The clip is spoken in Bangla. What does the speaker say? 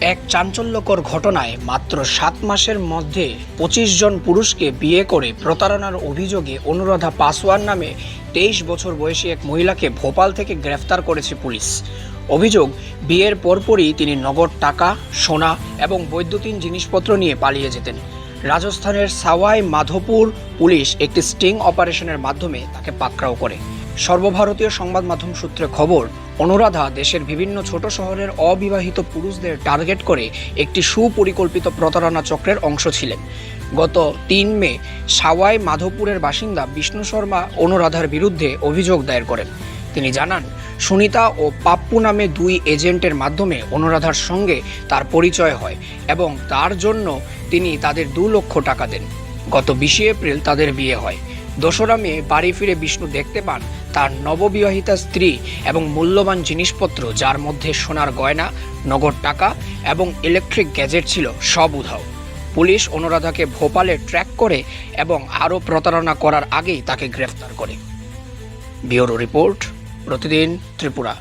এক চাঞ্চল্যকর ঘটনায় মাত্র সাত মাসের মধ্যে পঁচিশ জন পুরুষকে বিয়ে করে প্রতারণার অভিযোগে অনুরাধা পাসওয়ান নামে তেইশ বছর বয়সী এক মহিলাকে ভোপাল থেকে গ্রেফতার করেছে পুলিশ। অভিযোগ, বিয়ের পরপরই তিনি নগদ টাকা, সোনা এবং বৈদ্যুতিন জিনিসপত্র নিয়ে পালিয়ে যেতেন। রাজস্থানের সাওয়াই মাধোপুর পুলিশ একটি স্টিং অপারেশনের মাধ্যমে তাকে পাকড়াও করে। সর্বভারতীয় সংবাদ মাধ্যম সূত্রে খবর, অনুরাধা দেশের বিভিন্ন ছোট শহরের অবিবাহিত পুরুষদের টার্গেট করে একটি সুপরিকল্পিত প্রতারণা চক্রের অংশ ছিলেন। গত তিন মে সাওয়াই মাধবপুরের বাসিন্দা বিষ্ণু শর্মা অনুরাধার বিরুদ্ধে অভিযোগ দায়ের করেন। তিনি জানান, সুনিতা ও পাপ্পু নামে দুই এজেন্টের মাধ্যমে অনুরাধার সঙ্গে তার পরিচয় হয় এবং তার জন্য তিনি তাদের দু লক্ষ টাকা দেন। গত বিশে এপ্রিল তাদের বিয়ে হয়। দোসরা মে বাড়ি ফিরে বিষ্ণু দেখতে পান তার নববিবাহিতা স্ত্রী এবং মূল্যবান জিনিসপত্র, যার মধ্যে সোনার গয়না, নগদ টাকা এবং ইলেকট্রিক গ্যাজেট ছিল সব উধাও। পুলিশ অনুরাধাকে ভোপালে ট্র্যাক করে এবং আরও প্রতারণা করার আগেই তাকে গ্রেফতার করে। ব্যুরো রিপোর্ট, প্রতিদিন ত্রিপুরা।